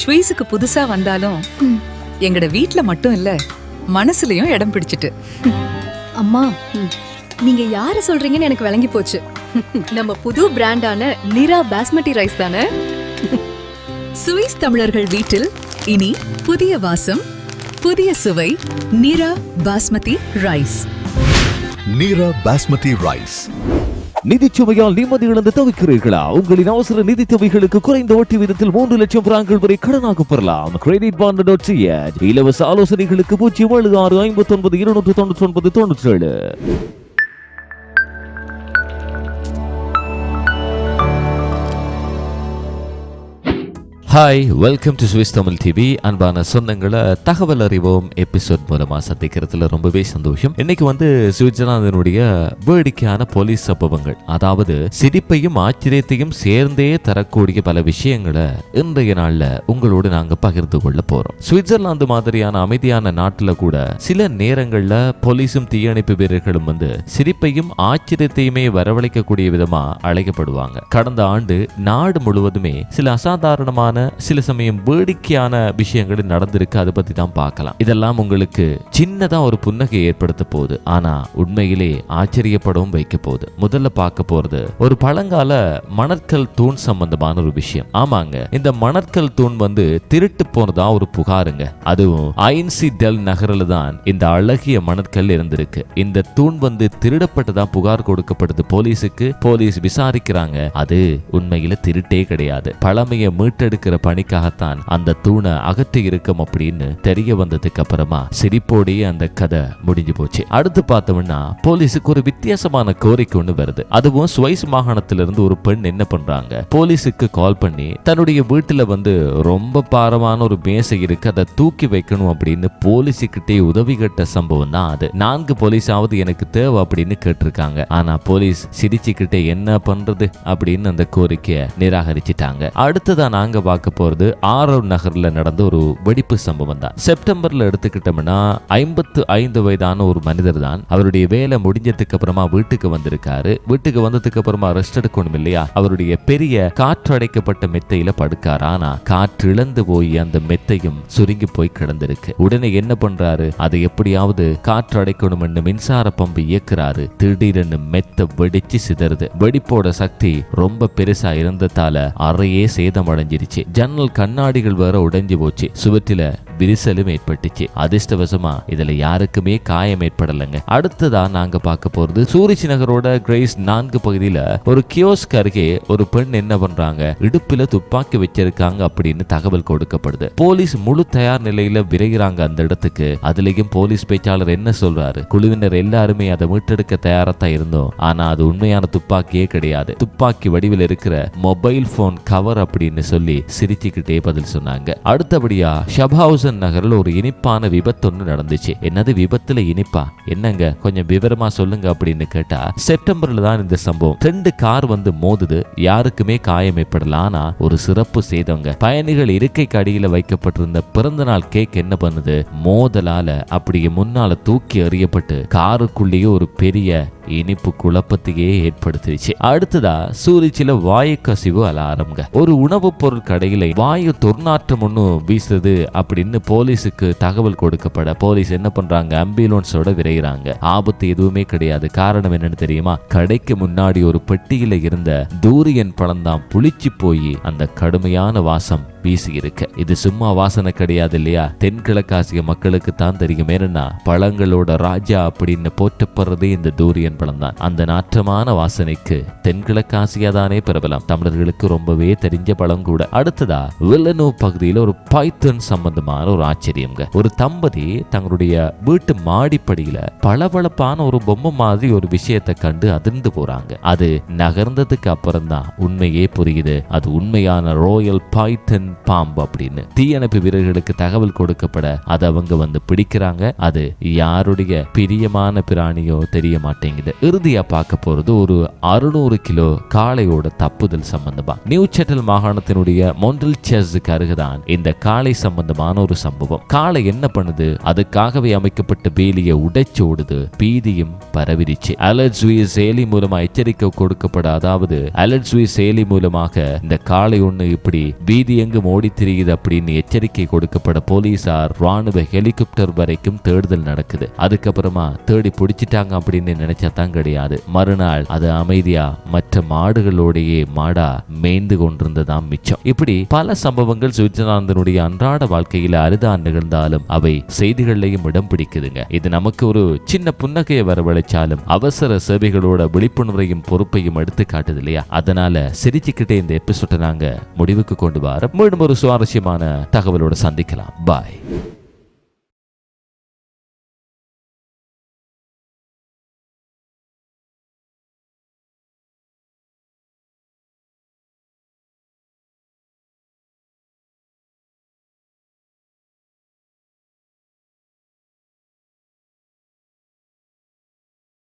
ஸ்வீஸுக்கு புதுசா வந்தாலும். எங்கட வீட்ல மட்டும் இல்ல மனசுலயும் இடம் பிடிச்சிட்டு. அம்மா நீங்க யார சொல்றீங்கன்னு எனக்கு விளங்கி போச்சு. நம்ம புது பிராண்டான நிரா பாஸ்மதி ரைஸ் தானே? சுவிஸ் தமிழர்கள் வீட்டில் இனி புதிய வாசம் புதிய சுவை நிரா பாஸ்மதி ரைஸ். நீரா பாஸ்மதி ரைஸ். நிதிச்சுமையால் நிம்மதி இழந்து தவிக்கிறீர்களா? உங்களின் அவசர நிதி தொகைகளுக்கு குறைந்த வட்டி விதத்தில் மூன்று லட்சம் பிராங்கள் வரை கடனாக பெறலாம். கிரெடிட் பாண்ட் டாட் இலவச ஆலோசனைகளுக்கு பூஜ்ஜியம் ஏழு ஆறு ஐம்பத்தி ஒன்பது இருநூற்று தொண்ணூற்றி ஒன்பது தொண்ணூற்றி ஏழு hi welcome to Swiss Tamil TV அன்பான சொந்தங்களை தகவல் அறிவோம் எபிசோட் மூலமாக சந்திக்கிறதுல ரொம்பவே சந்தோஷம். இன்னைக்கு வந்து சுவிட்சர்லாந்தினுடைய வேடிக்கையான போலீஸ் சம்பவங்கள். அதாவது சிரிப்பையும் ஆச்சரியத்தையும் சேர்ந்தே தரக்கூடிய பல விஷயங்களை இன்றைய நாளில் உங்களோடு நாங்கள் பகிர்ந்து கொள்ள போகிறோம் சுவிட்சர்லாந்து மாதிரியான அமைதியான நாட்டில் கூட சில நேரங்களில் போலீஸும் தீயணைப்பு வீரர்களும் வந்து சிரிப்பையும் ஆச்சரியத்தையுமே வரவழைக்கக்கூடிய விதமாக அழைக்கப்படுவாங்க. கடந்த ஆண்டு நாடு முழுவதுமே சில அசாதாரணமான சில சமயம் வேடிக்கையான விஷயங்கள் நடந்திருக்கு அதை பத்தி தான் பார்க்கலாம். இதெல்லாம் உங்களுக்கு சின்னதா ஒரு புன்னகை ஏற்படுத்த போகுது. ஆனா உண்மையிலே ஆச்சரியப்படவும் வைக்க போகுது. முதல்ல பார்க்க போறது ஒரு பழங்கால மணற்கல் தூண் சம்பந்தமான ஒரு விஷயம். ஆமாங்க இந்த மணற்கல் தூண் வந்து திருட்டு போனதா ஒரு புகாருங்க. அதுவும் ஐன்சி டெல் நகரில் தான் இந்த அழகிய மணற்கல் இருந்திருக்கு. இந்த தூண் வந்து திருடப்பட்டதா புகார் கொடுக்கப்படுது போலீஸுக்கு. போலீஸ் விசாரிக்கிறாங்க அது உண்மையில திருட்டே கிடையாது. பழமையை மீட்டெடுக்கிற இருக்கிற பணிக்காகத்தான் அந்த தூணை அகற்றி இருக்கும் அப்படின்னு தெரிய வந்ததுக்கு அப்புறமா சிரிப்போடையே அந்த கதை முடிஞ்சு போச்சு. அடுத்து பார்த்தோம்னா போலீஸுக்கு ஒரு வித்தியாசமான கோரிக்கை ஒண்ணு வருது. அதுவும் சுவைஸ் மாகாணத்திலிருந்து ஒரு பெண் என்ன பண்றாங்க? போலீஸுக்கு கால் பண்ணி தன்னுடைய வீட்டுல வந்து ரொம்ப பாரமான ஒரு மேசை இருக்கு அதை தூக்கி வைக்கணும் அப்படின்னு போலீஸுக்கிட்டே உதவி கேட்ட சம்பவம் தான் அது. நான்கு போலீஸாவது எனக்கு தேவை அப்படின்னு கேட்டிருக்காங்க. ஆனா போலீஸ் சிரிச்சுக்கிட்டே என்ன பண்றது அப்படின்னு அந்த கோரிக்கையை நிராகரிச்சிட்டாங்க. அடுத்ததான் நாங்க பார்க்க போகிறது ஆரவ் நகரில் நடந்த ஒரு வெடிப்பு சம்பவம் தான். செப்டம்பரில் எடுத்துக்கிட்டோம்னா ஐம்பத்து ஐந்து வயதான ஒரு மனிதர் தான் அவருடைய வேலை முடிஞ்சதுக்கு அப்புறமா வீட்டுக்கு வந்திருக்காரு. வீட்டுக்கு வந்ததுக்கு அப்புறமா ரெஸ்ட் எடுக்கணும் இல்லையா? அவருடைய பெரிய காற்றடைக்கப்பட்ட மெத்தையில படுக்காரு? ஆனா காற்று இழந்து போய் அந்த மெத்தையும் சுருங்கி போய் கிடந்திருக்கு. உடனே என்ன பண்றாரு? அதை எப்படியாவது காற்று அடைக்கணும்னு மின்சார பம்பு இயக்குறாரு. திடீரென்னு மெத்த வெடிச்சு சிதறுது. வெடிப்போட சக்தி ரொம்ப பெருசா இருந்ததால அறையே சேதமடைஞ்சிருச்சு. ஜன்னல் கண்ணாடிகள் வேற உடைஞ்சு போச்சு. சுவற்றில விரிசலும் ஏற்பட்டுச்சு. அதிர்ஷ்டவசமா இதுல யாருக்குமே காயம் ஏற்படலைங்க. அடுத்ததா நாங்க பார்க்க போறது சூரிச் நகரோட கிரேஸ் நான்கு பகுதியில ஒரு கியோஸ்க் அருகே ஒரு பெண் என்ன பண்றாங்க? இடுப்புல துப்பாக்கி வச்சிருக்காங்க அப்படின்னு தகவல் கொடுக்கப்படுது. போலீஸ் முழு தயார் நிலையில விரைகிறாங்க அந்த இடத்துக்கு. அதுலயும் போலீஸ் பேச்சாளர் என்ன சொல்றாரு? குழுவினர் எல்லாருமே அதை மீட்டெடுக்க தயாரத்தான் இருந்தோம். ஆனா அது உண்மையான துப்பாக்கியே கிடையாது. துப்பாக்கி வடிவில் இருக்கிற மொபைல் போன் கவர் அப்படின்னு சொல்லி சிரிச்சுக்கிட்டே பதில் சொன்னாங்க. அடுத்தபடியா ஷபாவுசன் நகரில் ஒரு இனிப்பான விபத்து ஒன்று நடந்துச்சு. என்னது விபத்துல இனிப்பா? என்னங்க? கொஞ்சம் விவரமா சொல்லுங்க அப்படின்னு கேட்டா செப்டம்பர்ல தான் இந்த சம்பவம். ரெண்டு கார் வந்து மோதுது. யாருக்குமே காயம் ஏற்படல. ஆனா ஒரு சிறப்பு செய்தவங்க பயணிகள் இருக்கைக்கு அடியில வைக்கப்பட்டிருந்த பிறந்த நாள் கேக் என்ன பண்ணுது? மோதலால அப்படியே முன்னால தூக்கி எறியப்பட்டு காருக்குள்ளேயே ஒரு பெரிய இனிப்பு குழப்பத்தையே ஏற்படுத்திடுச்சு. அடுத்ததா சூரிச்சில வாயு கசிவு அலாரம்ங்க. ஒரு உணவுப் பொருள் கடையில வாயு துர்நாற்றம் ஒண்ணு வீசுது அப்படின்னு போலீஸுக்கு தகவல் கொடுக்கப்பட போலீஸ் என்ன பண்றாங்க ஆம்புலன்ஸோட விரைகிறாங்க. ஆபத்து எதுவுமே கிடையாது. காரணம் என்னன்னு தெரியுமா? கடைக்கு முன்னாடி ஒரு பெட்டியில இருந்த தூரியன் பழம்தான் புளிச்சு போய் அந்த கடுமையான வாசம் வீசி இருக்கு இது சும்மா வாசனை கிடையாது இல்லையா? தென்கிழக்காசிய மக்களுக்கு தான் தெரியும். ஏன்னா பழங்களோட ராஜா அப்படின்னு போற்றப்படுறதே இந்த தூரியன் பழம் அந்த நாற்றமான வாசனைக்கு தென்கிழக்காசியா தானே பிரபலம். தமிழர்களுக்கு ரொம்பவே தெரிஞ்ச பழம் கூட. அடுத்ததா வில்லனூ பகுதியில் ஒரு பைத்தன் சம்பந்தமான ஒரு ஆச்சரியங்க ஒரு தம்பதி தங்களுடைய வீட்டு மாடிப்படியில பளபளப்பான ஒரு பொம்மை மாதிரி ஒரு விஷயத்தை கண்டு அதிர்ந்து போறாங்க. அது நகர்ந்ததுக்கு அப்புறம் தான் உண்மையே புரியுது. அது உண்மையான ரோயல் பைத்தன் பாம்பு அப்படின்னு. தீயணைப்பு வீரர்களுக்கு தகவல் கொடுக்கப்பட அதை அவங்க வந்து பிடிக்கிறாங்க. அது யாருடைய பிரியமான பிராணியோ தெரிய மாட்டேங்குது. கிடைக்குது இறுதியா பார்க்க போறது ஒரு அறுநூறு கிலோ காளையோட தப்புதல் சம்பந்தமா. நியூ செட்டல் மாகாணத்தினுடைய மொண்டல் செஸ்க்கு அருகுதான் இந்த காளை சம்பந்தமான ஒரு சம்பவம். காளை என்ன பண்ணுது? அதுக்காகவே அமைக்கப்பட்ட பேலியை உடைச்சு ஓடுது. பீதியும் பரவிருச்சு. அலர்ஜி செயலி மூலமா எச்சரிக்கை கொடுக்கப்பட அதாவது அலர்ஜி செயலி மூலமாக இந்த காளை ஒண்ணு இப்படி பீதி எங்கும் ஓடி திரியுது அப்படின்னு எச்சரிக்கை கொடுக்கப்பட போலீசார் ராணுவ ஹெலிகாப்டர் வரைக்கும் தேடுதல் நடக்குது. அதுக்கப்புறமா தேடி பிடிச்சிட்டாங்க அப்படின்னு நினைச்சா தான் கிடையாது. மறுநாள் அது அமைதியா மற்ற மாடுகளோடையே மாடா மேய்ந்து கொண்டிருந்ததாம் மிச்சம். இப்படி பல சம்பவங்கள் சுவிட்சர்லாந்தினுடைய அன்றாட வாழ்க்கையில அரிதான் நிகழ்ந்தாலும் அவை செய்திகள்லையும் இடம் பிடிக்குதுங்க. இது நமக்கு ஒரு சின்ன புன்னகையை வரவழைச்சாலும் அவசர சேவைகளோட விழிப்புணர்வையும் பொறுப்பையும் எடுத்து காட்டுது இல்லையா அதனால சிரிச்சுக்கிட்டே இந்த எபிசோட்டை நாங்க முடிவுக்கு கொண்டு வர மீண்டும் ஒரு சுவாரஸ்யமான தகவலோட சந்திக்கலாம். பாய்.